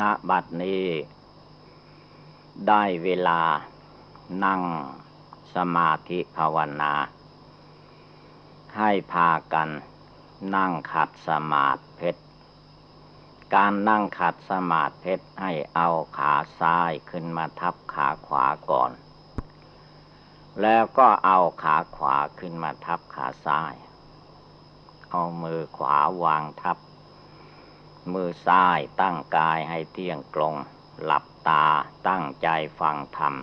ณบัดนี้ ได้เวลานั่งสมาธิภาวนา ให้พากันนั่งขัดสมาธิเพชร การนั่งขัดสมาธิเพชรให้เอาขาซ้ายขึ้นมาทับขาขวาก่อน แล้วก็เอาขาขวาขึ้นมาทับขาซ้าย เอามือขวาวางทับ มือซ้ายตั้งกายให้เที่ยงตรง หลับตาตั้งใจฟังธรรม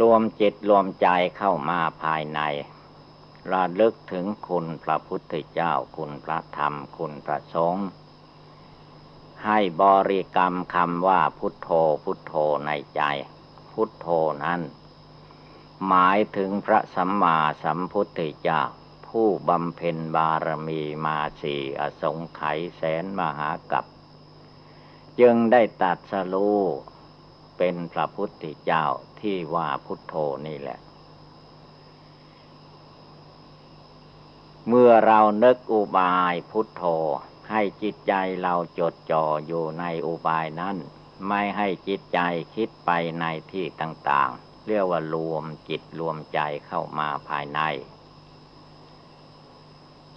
รวมจิตรวมใจเข้ามาภายในระลึกถึงคุณพระพุทธเจ้าคุณพระธรรมคุณพระสงฆ์ให้บริกรรมคำว่าพุทโธพุทโธในใจ พุทโธนั้น หมายถึงพระสัมมาสัมพุทธเจ้า ผู้บำเพ็ญบารมีมาสี่อสงไขยแสนมหากับจึงได้ตัดสรูเป็นพระพุทธเจ้าที่ว่าพุทโธนี่แหละ เมื่อเรานึกอุบายพุทโธ ให้จิตใจเราจดจ่ออยู่ในอุบายนั้น ไม่ให้จิตใจคิดไปในที่ต่าง ๆ เรียกว่ารวมจิตรวมใจเข้ามาภายใน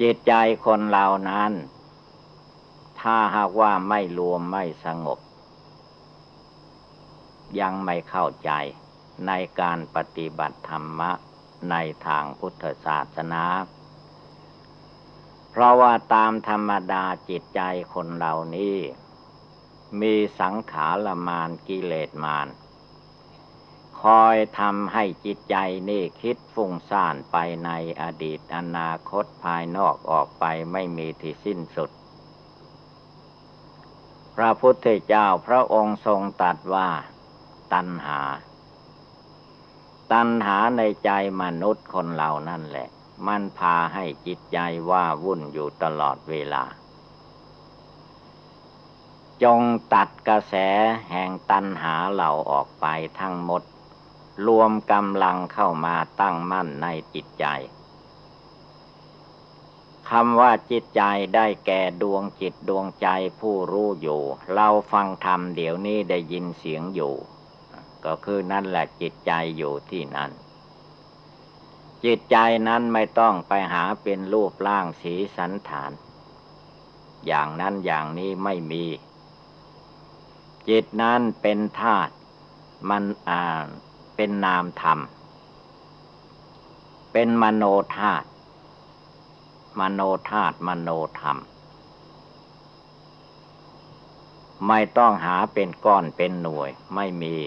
จิตใจคนเรานั้น ถ้าหากว่าไม่รวมไม่สงบ ยังไม่เข้าใจในการปฏิบัติธรรมะในทางพุทธศาสนา เพราะว่าตามธรรมดาจิตใจคนเหล่านี้ มีสังขารมานกิเลสมาน คอยทำให้จิตใจนี่คิดฟุ้งซ่านไปในอดีตอนาคตภายนอกออกไปไม่มีที่สิ้นสุด พระพุทธเจ้าพระองค์ทรงตรัสว่า ตัณหา ตัณหาในใจมนุษย์คนเหล่านั่นแหละ มันพาให้จิตใจว่าวุ่นอยู่ตลอดเวลา จงตัดกระแสแห่งตัณหาเหล่าออกไปทั้งหมด รวมกำลังเข้ามาตั้งมั่นในจิตใจคำว่าจิตใจได้แก่ดวงจิตดวงใจผู้รู้อยู่ เราฟังธรรมเดี๋ยวนี้ได้ยินเสียงอยู่ ก็คือนั่นแหละจิตใจอยู่ที่นั่น จิตใจนั้นไม่ต้องไปหาเป็นรูปร่างสีสันฐาน อย่างนั้นอย่างนี้ไม่มี จิตนั้นเป็นธาตุมันอ่า เป็นนามธรรม เป็นมโนธาตุมโนธาตุมโนธรรม ไม่ต้องหาเป็นก้อนเป็นหน่วยไม่มี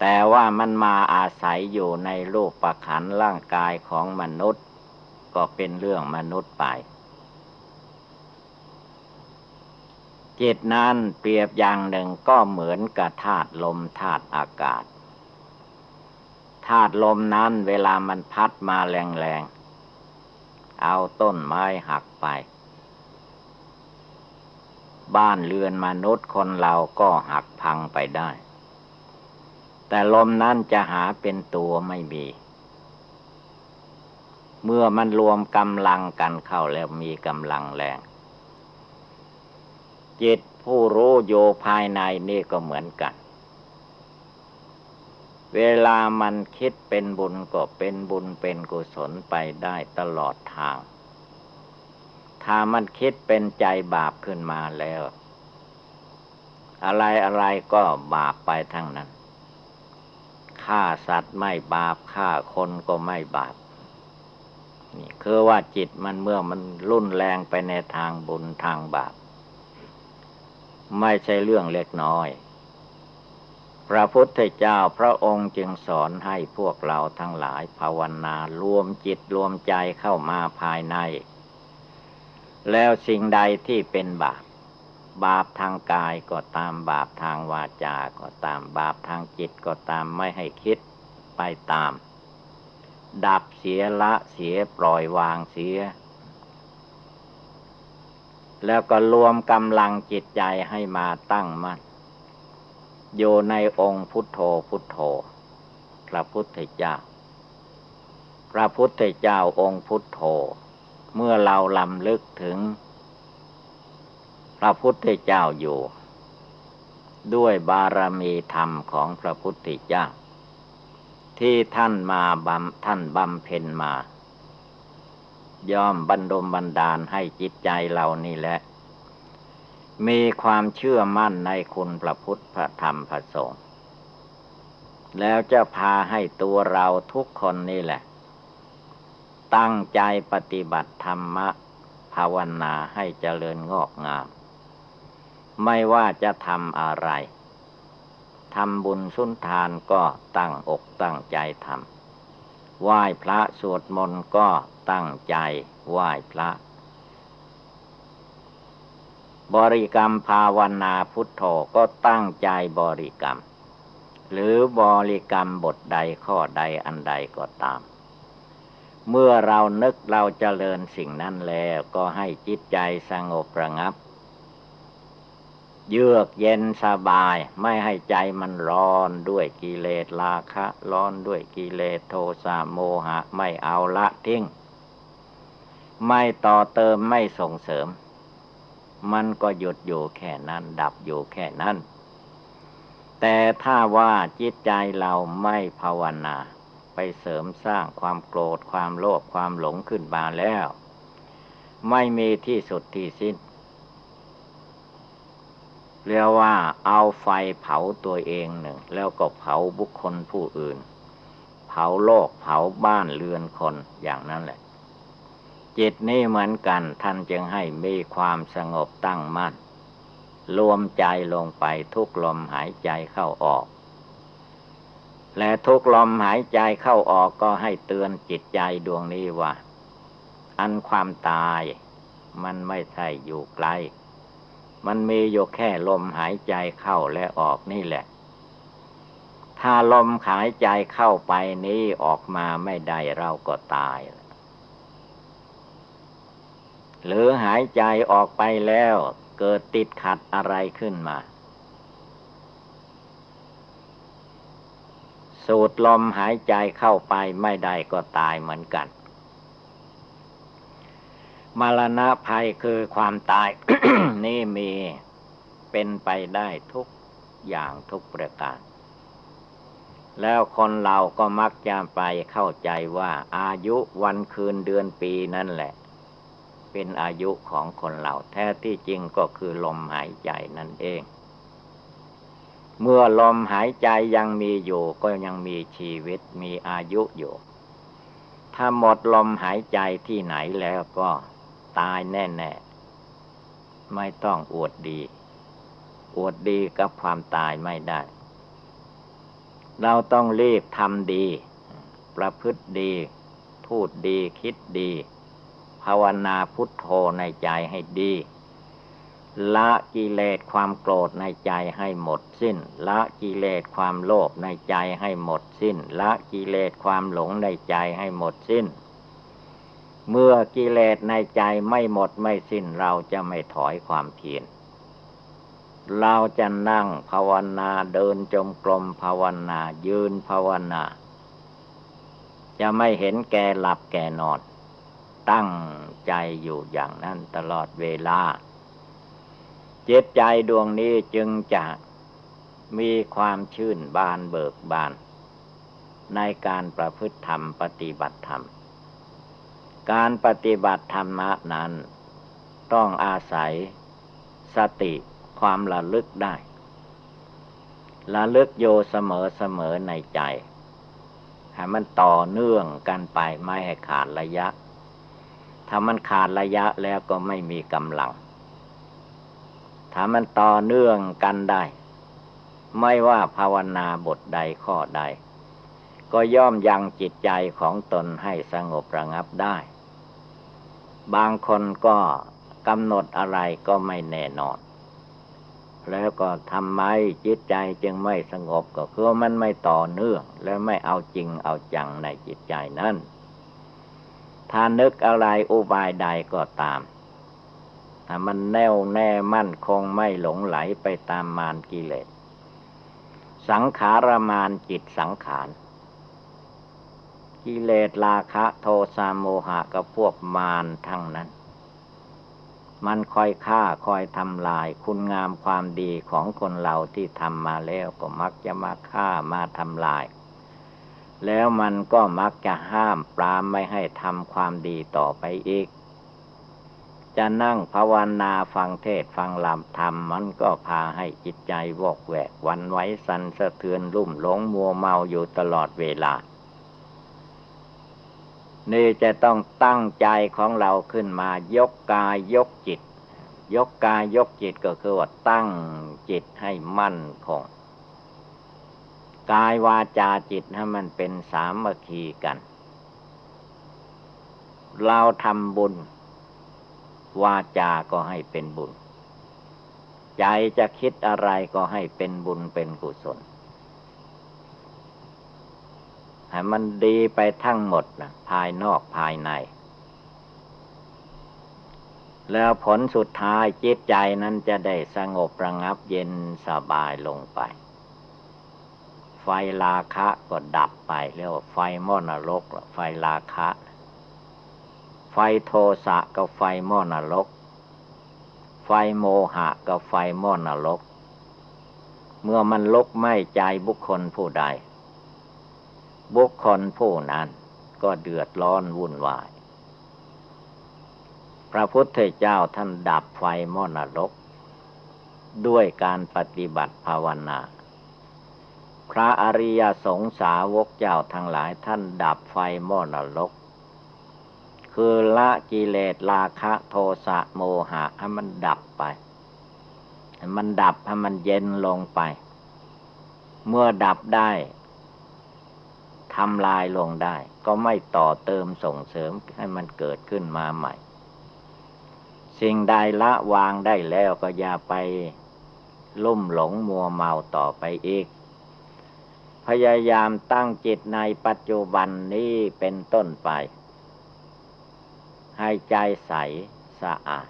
แต่ว่ามันมาอาศัยอยู่ในรูปประขันร่างกายของมนุษย์ ก็เป็นเรื่องมนุษย์ไปจิตนั้นเปรียบอย่างหนึ่งก็เหมือนกับธาตุลมธาตุอากาศ ธาตุลมนั้นเวลามันพัดมาแรงๆ เอาต้นไม้หักไป บ้านเรือนมนุษย์คนเราก็หักพังไปได้ แต่ลมนั้นจะหาเป็นตัวไม่มี เมื่อมันรวมกำลังกันเข้าแล้วมีกำลังแรง จิตผู้รู้โยภายในนี่ก็เหมือนกัน เวลามันคิดเป็นบุญก็เป็นบุญเป็นกุศลไปได้ตลอดทาง ถ้ามันคิดเป็นใจบาปขึ้นมาแล้ว อะไรอะไรก็บาปไปทั้งนั้นฆ่าสัตว์ไม่บาปฆ่าคนก็ไม่บาปนี่คือว่าจิตมันเมื่อมันรุนแรงไปในทางบุญทางบาป ไม่ใช่เรื่องเล็กน้อย พระพุทธเจ้าพระองค์จึงสอนให้พวกเราทั้งหลายภาวนารวมจิตรวมใจเข้ามาภายใน แล้วสิ่งใดที่เป็นบาป บาปทางกายก็ตามบาปทางวาจาก็ตามบาปทางจิตก็ตามไม่ให้คิดไปตาม ดับเสียละเสียปล่อยวางเสีย แล้วก็รวมกำลังจิตใจให้มาตั้งมั่น อยู่ในองค์พุทโธพุทโธ พระพุทธเจ้า พระพุทธเจ้าองค์พุทโธ เมื่อเราลำลึกถึง พระพุทธเจ้าอยู่ ด้วยบารมีธรรมของพระพุทธเจ้า ที่ท่านมาบำท่านบำเพ็ญมา ย่อมบรรดมบันดาลให้จิตใจเรานี่แหละ มีความเชื่อมั่นในคุณพระพุทธพระธรรมพระสงฆ์แล้วจะพาให้ตัวเราทุกคนนี่แหละ ตั้งใจปฏิบัติธรรมะ ภาวนาให้เจริญงอกงาม ไม่ว่าจะทำอะไรทำบุญสุนทานก็ตั้งอกตั้งใจทำไหว้พระสวดมนต์ก็ตั้งใจไหว้พระ บริกรรมภาวนาพุทโธก็ตั้งใจบริกรรม หรือบริกรรมบทใดข้อใดอันใดก็ตาม เมื่อเรานึกเราจเจริญสิ่งนั้นแล้วก็ให้จิตใจสงบระงับ เยือกเย็นสบายไม่ให้ใจมันร้อนด้วยกิเลสราคะ ร้อนด้วยกิเลสโทสะโมหะไม่เอาละทิ้ง ไม่ต่อเติมไม่ส่งเสริม มันก็หยุดอยู่แค่นั้น ดับอยู่แค่นั้น แต่ถ้าว่าจิตใจเราไม่ภาวนา ไปเสริมสร้างความโกรธความโลภความหลงขึ้นมาแล้ว ไม่มีที่สุดที่สิ้นเรียกว่าเอาไฟเผาตัวเองหนึ่ง แล้วก็เผาบุคคลผู้อื่น เผาโลกเผาบ้านเรือนคนอย่างนั้นแหละ จิตนี่เหมือนกัน ท่านจึงให้มีความสงบตั้งมั่น รวมใจลงไปทุกลมหายใจเข้าออก และทุกลมหายใจเข้าออกก็ให้เตือนจิตใจดวงนี้ว่า อันความตายมันไม่ใช่อยู่ไกล มันมีอยู่แค่ลมหายใจเข้าและออกนี่แหละ ถ้าลมหายใจเข้าไปนี้ออกมาไม่ได้เราก็ตาย หรือหายใจออกไปแล้ว เกิดติดขัดอะไรขึ้นมา สูดลมหายใจเข้าไปไม่ได้ก็ตายเหมือนกัน มรณะภัยคือความตาย นี่มีเป็นไปได้ทุกอย่างทุกประการแล้วคนเราก็มักจะไปเข้าใจว่าอายุวันคืนเดือนปีนั่นแหละ เป็นอายุของคนเราแท้ที่จริงก็คือลมหายใจนั่นเอง เมื่อลมหายใจยังมีอยู่ก็ยังมีชีวิตมีอายุอยู่ ถ้าหมดลมหายใจที่ไหนแล้วก็ตายแน่ๆ ไม่ต้องอวดดี อวดดีกับความตายไม่ได้ เราต้องรีบทำดี ประพฤติดี พูดดีคิดดีาวนาพุทโธในใจให้ดี ละกิเลสความโกรธในใจให้หมดสิ้น ละกิเลสความโลภในใจให้หมดสิ้น ละกิเลสความหลงในใจให้หมดสิ้น เมื่อกิเลสในใจไม่หมดไม่สิ้นเราจะไม่ถอยความเพียรเราจะนั่งภาวนาเดินจมกรมภาวนายืนภาวนา จะไม่เห็นแก่หลับแก่นอน ตั้งใจอยู่อย่างนั้นตลอดเวลาจิตใจดวงนี้จึงจะมีความชื่นบานเบิกบาน ในการประพฤติธรรมปฏิบัติธรรม การปฏิบัติธรรมนั้น ต้องอาศัยสติความระลึกได้ ระลึกโยเสมอเสมอในใจ ให้มันต่อเนื่องกันไปไม่ให้ขาดระยะ ถ้ามันขาดระยะแล้วก็ไม่มีกำลัง ถ้ามันต่อเนื่องกันได้ ไม่ว่าภาวนาบทใดข้อใด ก็ย่อมยังจิตใจของตนให้สงบระงับได้ บางคนก็กำหนดอะไรก็ไม่แน่นอน แล้วก็ทำไมจิตใจจึงไม่สงบก็คือมันไม่ต่อเนื่อง และไม่เอาจริงเอาจังในจิตใจนั้น ถ้านึกอะไรอุบายใดก็ตาม ถ้ามันแน่วแน่มั่นคงไม่หลงไหลไปตามมารกิเลส สังขารมานจิตสังขาร กิเลสราคะโทสะโมหะกับพวกมารทั้งนั้น มันคอยฆ่าคอยทำลายคุณงามความดีของคนเราที่ทำมาแล้วก็มักจะมาฆ่ามาทำลาย แล้วมันก็มักจะห้ามปรามไม่ให้ทำความดีต่อไปอีก จะนั่งภาวนาฟังเทศฟังลำธรรมมันก็พาให้จิตใจวอกแวกวันไหวสันสะเทือนรุ่มหลงมัวเมาอยู่ตลอดเวลานี่จะต้องตั้งใจของเราขึ้นมายกกายยกจิต ยกกายยกจิตก็คือว่าตั้งจิตให้มั่นคง กายวาจาจิตให้มันเป็นสามัคคีกัน เราทำบุญ วาจาก็ให้เป็นบุญ ใจจะคิดอะไรก็ให้เป็นบุญเป็นกุศลให้มันดีไปทั้งหมดนะภายนอกภายใน แล้วผลสุดท้ายจิตใจนั้นจะได้สงบระงับเย็นสบายลงไป ฟราคะก็ดับไปเรียกว่าไฟม่อนรกไฟราคะ ไฟโทสะก็ไฟม่อนรก ไฟโมหะก็ไฟม่อนรก เมื่อมันลกไหม้ใจบุคคลผู้ใด บุคคลผู้นั้นก็เดือดร้อนวุ่นวาย พระพุทธเจ้าท่านดับไฟมอดรก ด้วยการปฏิบัติภาวนา พระอริยสงสาวกเจ้าทั้งหลายท่านดับไฟมอดรก คือละกิเลสราคะโทสะโมหะให้มันดับไปให้มันดับให้มันเย็นลงไป เมื่อดับได้ทำลายลงได้ ก็ไม่ต่อเติมส่งเสริมให้มันเกิดขึ้นมาใหม่ สิ่งใดละวางได้แล้วก็อย่าไปลุ่มหลงมัวเมาต่อไปอีก พยายามตั้งจิตในปัจจุบันนี้เป็นต้นไป ให้ใจใสสะอาด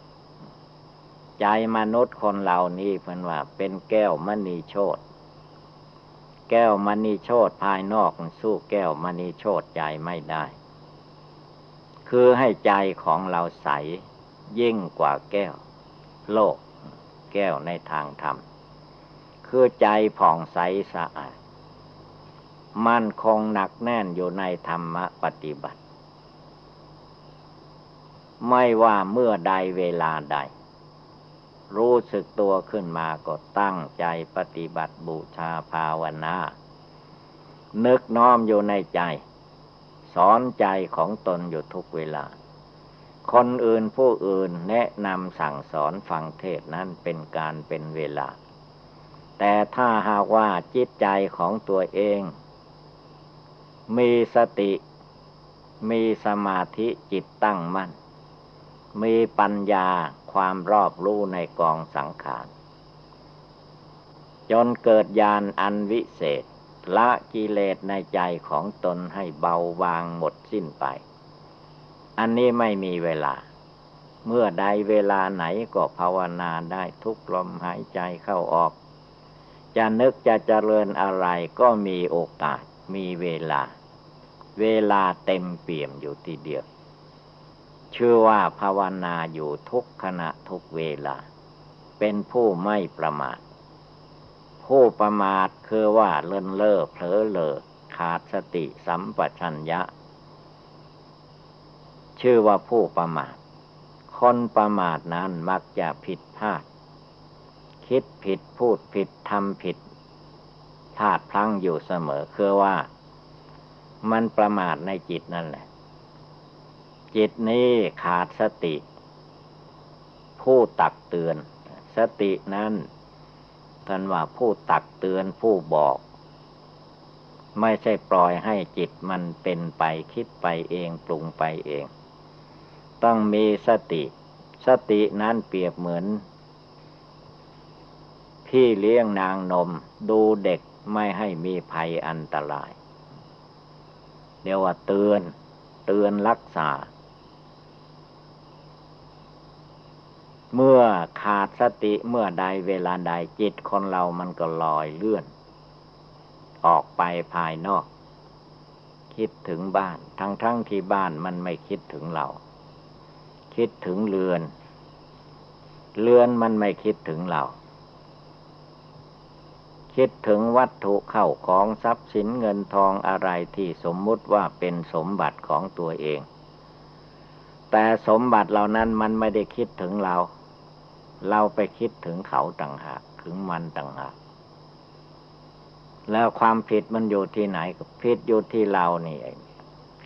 ใจมนุษย์คนเหล่านี้เพิ่นว่าเป็นแก้วมณีโชตแก้วมณีโชตภายนอกสู้แก้วมณีโชตใจไม่ได้ คือให้ใจของเราใสยิ่งกว่าแก้ว โลก แก้วในทางธรรม คือใจผ่องใสสะอาด มั่นคงหนักแน่นอยู่ในธรรมปฏิบัติ ไม่ว่าเมื่อใดเวลาใด รู้สึกตัวขึ้นมาก็ตั้งใจปฏิบัติบูชาภาวนา นึกน้อมอยู่ในใจ สอนใจของตนอยู่ทุกเวลา คนอื่นผู้อื่นแนะนำสั่งสอนฟังเทศนั้นเป็นการเป็นเวลาแต่ถ้าหากว่าจิตใจของตัวเอง มีสติ มีสมาธิจิตตั้งมั่น มีปัญญาความรอบรู้ในกองสังขาร จนเกิดญาณอันวิเศษ ละกิเลสในใจของตนให้เบาบางหมดสิ้นไป อันนี้ไม่มีเวลา เมื่อใดเวลาไหนก็ภาวนาได้ทุกลมหายใจเข้าออก จะนึกจะเจริญอะไรก็มีโอกาสมีเวลา เวลาเต็มเปี่ยมอยู่ทีเดียว ชื่อว่าภาวนาอยู่ทุกขณะทุกเวลา เป็นผู้ไม่ประมาท ผู้ประมาทคือว่าเลินเล่อเผลอเลอขาดสติสัมปชัญญะ ชื่อว่าผู้ประมาท คนประมาทนั้นมักจะผิดพลาด คิดผิดพูดผิดทำผิดพลาดพลั้งอยู่เสมอคือว่า มันประมาทในจิตนั่นแหละ จิตนี้ขาดสติ ผู้ตักเตือน สตินั้นท่านว่าผู้ตักเตือนผู้บอก ไม่ใช่ปล่อยให้จิตมันเป็นไปคิดไปเองปรุงไปเอง ต้องมีสติ สตินั้นเปรียบเหมือน พี่เลี้ยงนางนมดูเด็กไม่ให้มีภัยอันตราย รียกว่าเตือน เตือนรักษา เมื่อขาดสติเมื่อใดเวลาใดจิตคนเรามันก็ลอยเลื่อน ออกไปภายนอก คิดถึงบ้าน ทั้งทั้งที่บ้านมันไม่คิดถึงเรา คิดถึงเรือนเลือนมันไม่คิดถึงเรา คิดถึงวัตถุเข้าของทรัพย์สินเงินทองอะไรที่สมมุติว่าเป็นสมบัติของตัวเอง แต่สมบัติเหล่านั้นมันไม่ได้คิดถึงเรา เราไปคิดถึงเขาต่างหากถึงมันต่างหากแล้วความผิดมันอยู่ที่ไหนผิดอยู่ที่เรานี่เอง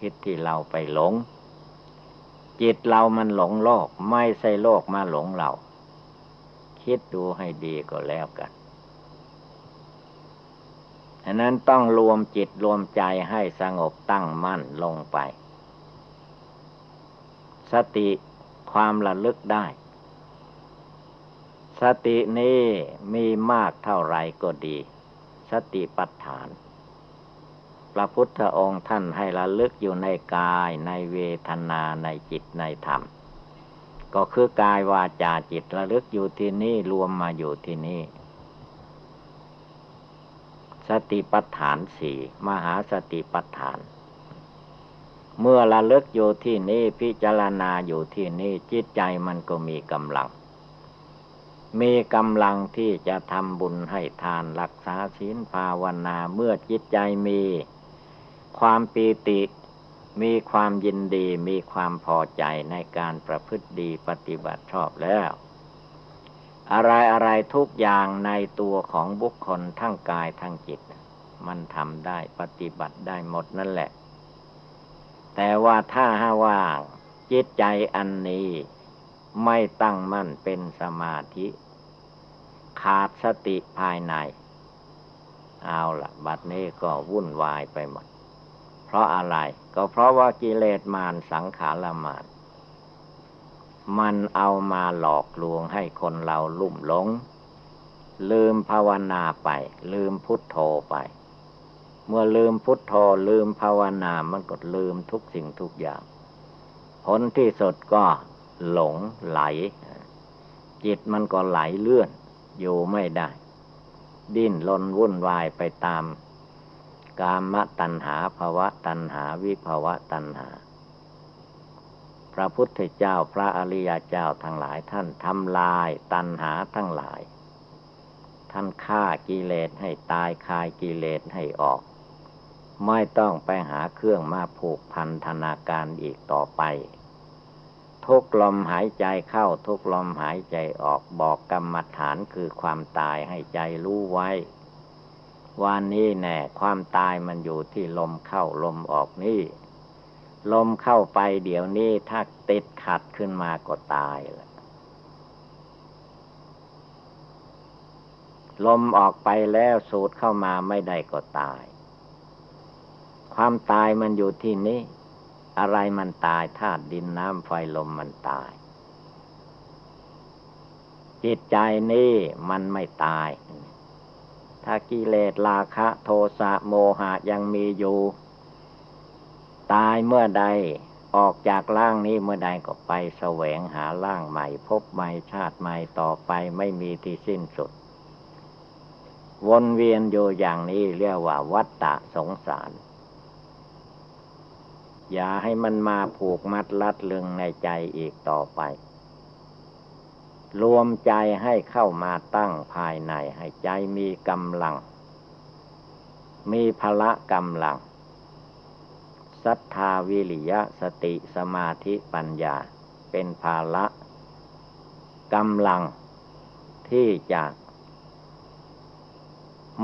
คิดที่เราไปหลง จิตเรามันหลงโลก ไม่ใช่โลกมาหลงเรา คิดดูให้ดีก็แล้วกัน ฉะนั้นต้องรวมจิตรวมใจให้สงบตั้งมั่นลงไป สติความระลึกได้ สตินี้มีมากเท่าไรก็ดี สติปัฏฐาน พระพุทธองค์ท่านให้ระลึกอยู่ในกายในเวทนาในจิตในธรรม ก็คือกายวาจาจิตระลึกอยู่ที่นี่รวมมาอยู่ที่นี่ สติปัฏฐานสี่มหาสติปัฏฐาน เมื่อระลึกอยู่ที่นี่พิจารณาอยู่ที่นี่จิตใจมันก็มีกำลัง มีกำลังที่จะทำบุญให้ทานรักษาศีลภาวนาเมื่อจิตใจมีความปีติมีความยินดีมีความพอใจในการประพฤติดีปฏิบัติชอบแล้ว อะไรอะไรทุกอย่างในตัวของบุคคลทั้งกายทั้งจิต มันทำได้ปฏิบัติได้หมดนั่นแหละ แต่ว่าถ้าหาว่าจิตใจอันนี้ไม่ตั้งมั่นเป็นสมาธิ ขาดสติภายใน เอาละบัดนี้ก็วุ่นวายไปหมด เพราะอะไรก็เพราะว่ากิเลสมารสังขารมาร มันเอามาหลอกลวงให้คนเราลุ่มหลง ลืมภาวนาไป ลืมพุทโธไป เมื่อลืมพุทโธลืมภาวนามันก็ลืมทุกสิ่งทุกอย่าง ผลที่สุดก็หลงไหล จิตมันก็ไหลเลื่อน อยู่ไม่ได้ ดิ้นลนวุ่นวายไปตาม กามตัณหาภาวะตัณหาวิภาวะตัณหา พระพุทธเจ้าพระอริยเจ้าทั้งหลายท่านทำลายตัณหาทั้งหลาย ท่านฆ่ากิเลสให้ตายคายกิเลสให้ออก ไม่ต้องไปหาเครื่องมาผูกพันธนาการอีกต่อไป ทุกลมหายใจเข้าทุกลมหายใจออกบอกกรรมฐานคือความตายให้ใจรู้ไว้วันนี้แน่ความตายมันอยู่ที่ลมเข้าลมออกนี่ ลมเข้าไปเดี๋ยวนี้ถ้าติดขัดขึ้นมาก็ตายละลมออกไปแล้วสูดเข้ามาไม่ได้ก็ตาย ความตายมันอยู่ที่นี้ อะไรมันตายธาตุดินน้ำไฟลมมันตาย จิตใจนี่มันไม่ตาย ถ้ากิเลสราคะ โทสะโมหะยังมีอยู่ ตายเมื่อใดออกจากร่างนี้เมื่อใดก็ไปแสวงหาร่างใหม่ พบใหม่ชาติใหม่ต่อไปไม่มีที่สิ้นสุด วนเวียนอยู่อย่างนี้เรียกว่าวัฏฏะสงสาร อย่าให้มันมาผูกมัดลัดลึงในใจอีกต่อไป รวมใจให้เข้ามาตั้งภายในให้ใจมีกำลัง มีพละกำลัง ศรัทธาวิริยะสติสมาธิปัญญา เป็นภาละกำลังที่จะ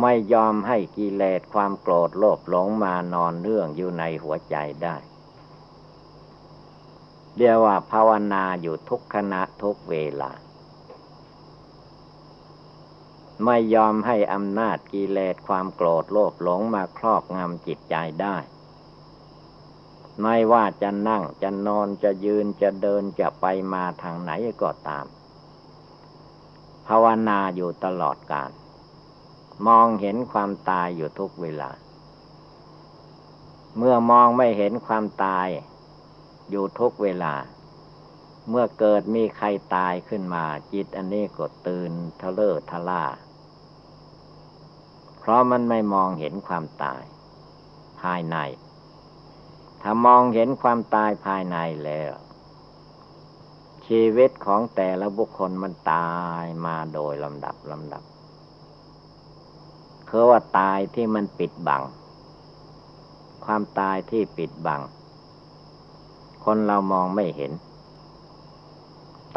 ไม่ยอมให้กิเลสความโกรธโลภหลงมานอนเนื่องอยู่ในหัวใจได้ เรียกว่าภาวนาอยู่ทุกขณะทุกเวลา ไม่ยอมให้อำนาจกิเลสความโกรธโลภหลงมาครอบงำจิตใจได้ ไม่ว่าจะนั่งจะนอนจะยืนจะเดินจะไปมาทางไหนก็ตาม ภาวนาอยู่ตลอดกาลมองเห็นความตายอยู่ทุกเวลา เมื่อมองไม่เห็นความตาย อยู่ทุกเวลา เมื่อเกิดมีใครตายขึ้นมา จิตอันนี้ก็ตื่นทะเลอทะล่าเพราะมันไม่มองเห็นความตาย ภายใน ถ้ามองเห็นความตายภายในแล้ว ชีวิตของแต่ละบุคคลมันตายมาโดยลำดับลำดับ คือว่าตายที่มันปิดบัง ความตายที่ปิดบัง คนเรามองไม่เห็น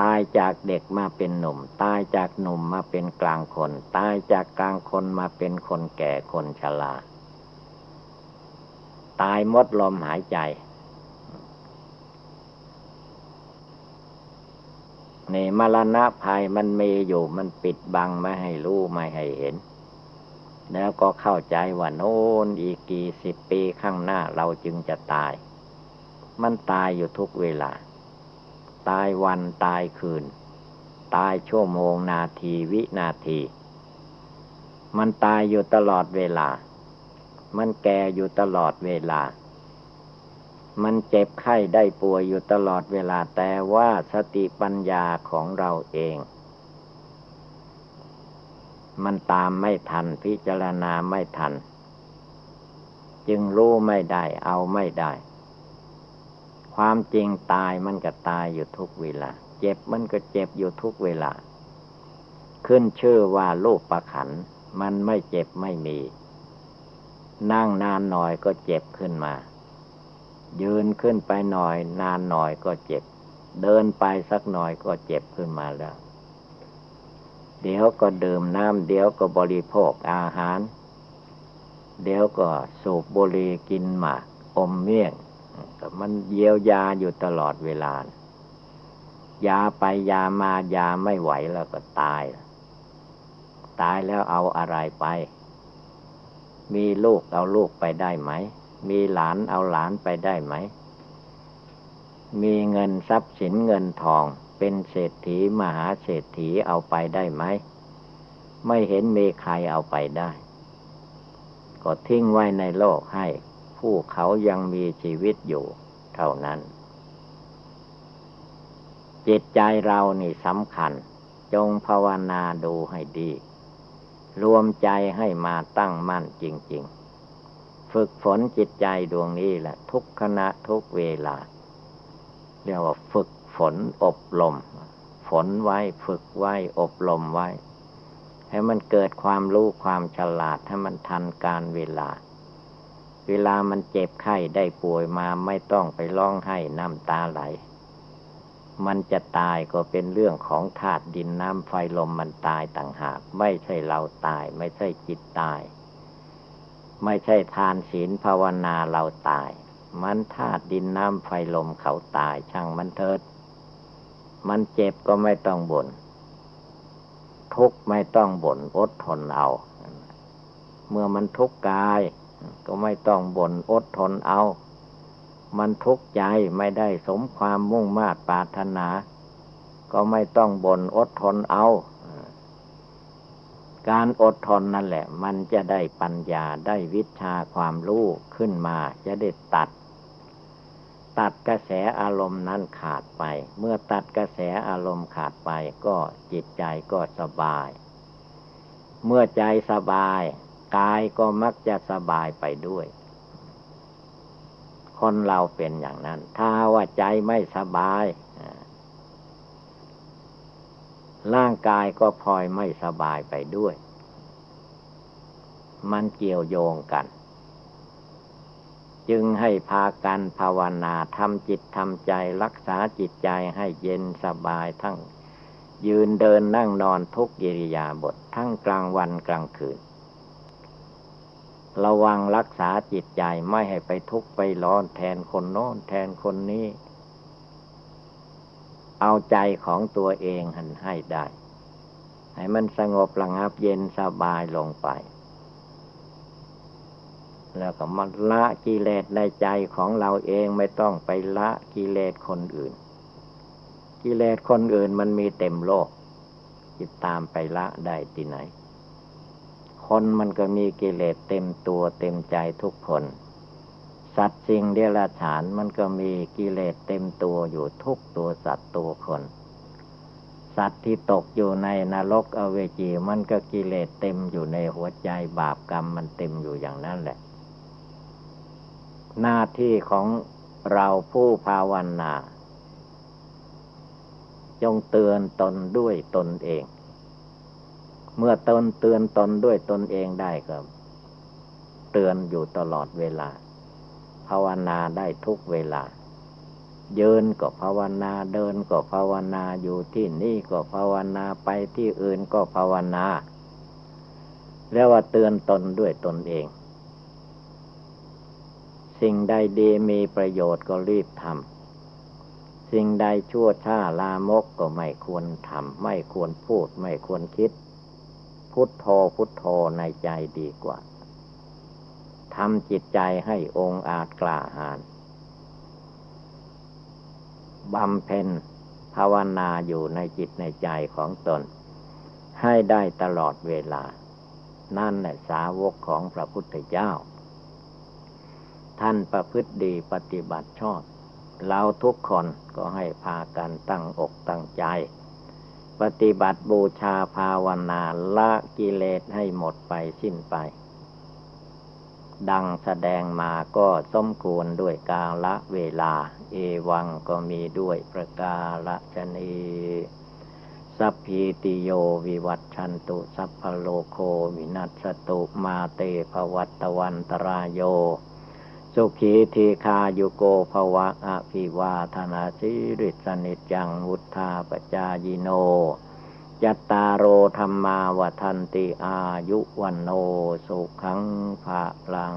ตายจากเด็กมาเป็นหนุ่ม ตายจากหนุ่มมาเป็นกลางคน ตายจากกลางคนมาเป็นคนแก่คนชรา ตายมดลมหายใจ นี่มรณะภัยมันมีอยู่มันปิดบังไม่ให้รู้ไม่ให้เห็น แล้วก็เข้าใจว่าโน้นอีกกี่สิบปีข้างหน้าเราจึงจะตาย มันตายอยู่ทุกเวลา ตายวันตายคืน ตายชั่วโมงนาทีวินาที มันตายอยู่ตลอดเวลา มันแก่อยู่ตลอดเวลา มันเจ็บไข้ได้ป่วยอยู่ตลอดเวลาแต่ว่าสติปัญญาของเราเอง มันตามไม่ทันพิจารณาไม่ทัน จึงรู้ไม่ได้เอาไม่ได้ ความจริงตายมันก็ตายอยู่ทุกเวลา เจ็บมันก็เจ็บอยู่ทุกเวลา ขึ้นชื่อว่าโลกประขันมันไม่เจ็บไม่มี นั่งนานหน่อยก็เจ็บขึ้นมา ยืนขึ้นไปหน่อย นานหน่อยก็เจ็บ เดินไปสักหน่อยก็เจ็บขึ้นมาแล้ว เดี๋ยวก็ดื่มน้ำเดี๋ยวก็บริโภคอาหาร เดี๋ยวก็สูบบุหรี่กินหมากอมเมี่ยงมันเยียวยาอยู่ตลอดเวลายาไปยามายาไม่ไหวแล้วก็ตาย ตายแล้วเอาอะไรไป มีลูกเอาลูกไปได้ไหม มีหลานเอาหลานไปได้ไหม มีเงินทรัพย์สินเงินทอง เป็นเศรษฐีมหาเศรษฐีเอาไปได้ไหม ไม่เห็นมีใครเอาไปได้ ก็ทิ้งไว้ในโลกให้ ผู้เขายังมีชีวิตอยู่ เท่านั้น จิตใจเรานี่สำคัญ จงภาวนาดูให้ดี รวมใจให้มาตั้งมั่นจริง ๆ ฝึกฝนจิตใจดวงนี้แหละ ทุกขณะทุกเวลา เรียกว่าฝึกฝนอบรมฝนไว้ฝึกไว้อบรมไว้ ให้มันเกิดความรู้ความฉลาดให้มันทันการเวลา เวลามันเจ็บไข้ได้ป่วยมาไม่ต้องไปร้องไห้น้ำตาไหล มันจะตายก็เป็นเรื่องของธาตุดินน้ำไฟลมมันตายต่างหาก ไม่ใช่เราตาย ไม่ใช่จิตตาย ไม่ใช่ทานศีลภาวนาเราตาย มันธาตุดินน้ำไฟลมเขาตายช่างมันเถิด มันเจ็บก็ไม่ต้องบน่นทุกไม่ต้องบน่นอดทนเอา เมื่อมันทุกข์กาย ก็ไม่ต้องบน่นอดทนเอา มันทุกข์ใจไม่ได้สมความมุ่งมา่ปรารถนา ก็ไม่ต้องบ่นอดทนเอา การอดทนนั่นแหละ มันจะได้ปัญญาได้วิชาความรู้ขึ้นมา จะได้ตัด ตัดกระแสอารมณ์นั้นขาดไป เมื่อตัดกระแสอารมณ์ขาดไปก็จิตใจก็สบาย เมื่อใจสบาย กายก็มักจะสบายไปด้วย คนเราเป็นอย่างนั้น ถ้าว่าใจไม่สบายร่างกายก็พลอยไม่สบายไปด้วย มันเกี่ยวโยงกัน จึงให้พากันภาวนาทำจิตทำใจรักษาจิตใจให้เย็นสบายทั้งยืนเดินนั่งนอนทุกกิริยาบททั้งกลางวันกลางคืน ระวังรักษาจิตใจไม่ให้ไปทุกข์ไปร้อนแทนคนโน้นแทนคนนี้ เอาใจของตัวเองหันให้ได้ ให้มันสงบระงับเย็นสบายลงไป แล้วก็มันละกิเลสในใจของเราเองไม่ต้องไปละกิเลสคนอื่น กิเลสคนอื่นมันมีเต็มโลกจิตตามไปละได้ที่ไหน คนมันก็มีกิเลสเต็มตัวเต็มใจทุกคน สัตว์สิ่งเดรัจฉานมันก็มีกิเลสเต็มตัวอยู่ทุกตัวสัตว์ตัวคน สัตว์ที่ตกอยู่ในนรกอเวจีมันก็กิเลสเต็มอยู่ในหัวใจบาปกรรมมันเต็มอยู่อย่างนั้นแหละ หน้าที่ของเราผู้ภาวนาจงเตือนตนด้วยตนเอง เมื่อตนเตือนตนด้วยตนเองได้ก็เตือนอยู่ตลอดเวลา ภาวนาได้ทุกเวลา ยืนก็ภาวนาเดินก็ภาวนาอยู่ที่นี่ก็ภาวนาไปที่อื่นก็ภาวนาเรียกว่าเตือนตนด้วยตนเอง สิ่งใดดีมีประโยชน์ก็รีบทำสิ่งใดชั่วช้าลามกก็ไม่ควรทำไม่ควรพูดไม่ควรคิด พุทโธพุทโธในใจดีกว่าทำจิตใจให้องอาจกล้าหาญบำเพ็ญภาวนาอยู่ในจิตในใจของตน ให้ได้ตลอดเวลา นั่นแหละสาวกของพระพุทธเจ้า ท่านประพฤติดีปฏิบัติชอบ เราทุกคนก็ให้พากันตั้งอกตั้งใจ ปฏิบัติบูชาภาวนาละกิเลสให้หมดไปสิ้นไป ดังแสดงมาก็สมควรด้วยกาละเวลา เอวังก็มีด้วยประกาละชนีสัพพีติโยวิวัตชันตุ สัพพโลโควินัสตุมาเตภวัตวันตรายโย สุขีทีคายุโกภวะอภิวาธนาสิริสนิจังวุธาปจายโนยัตตาโรธรรมาวทันติอายุวันโนสุขังภะลัง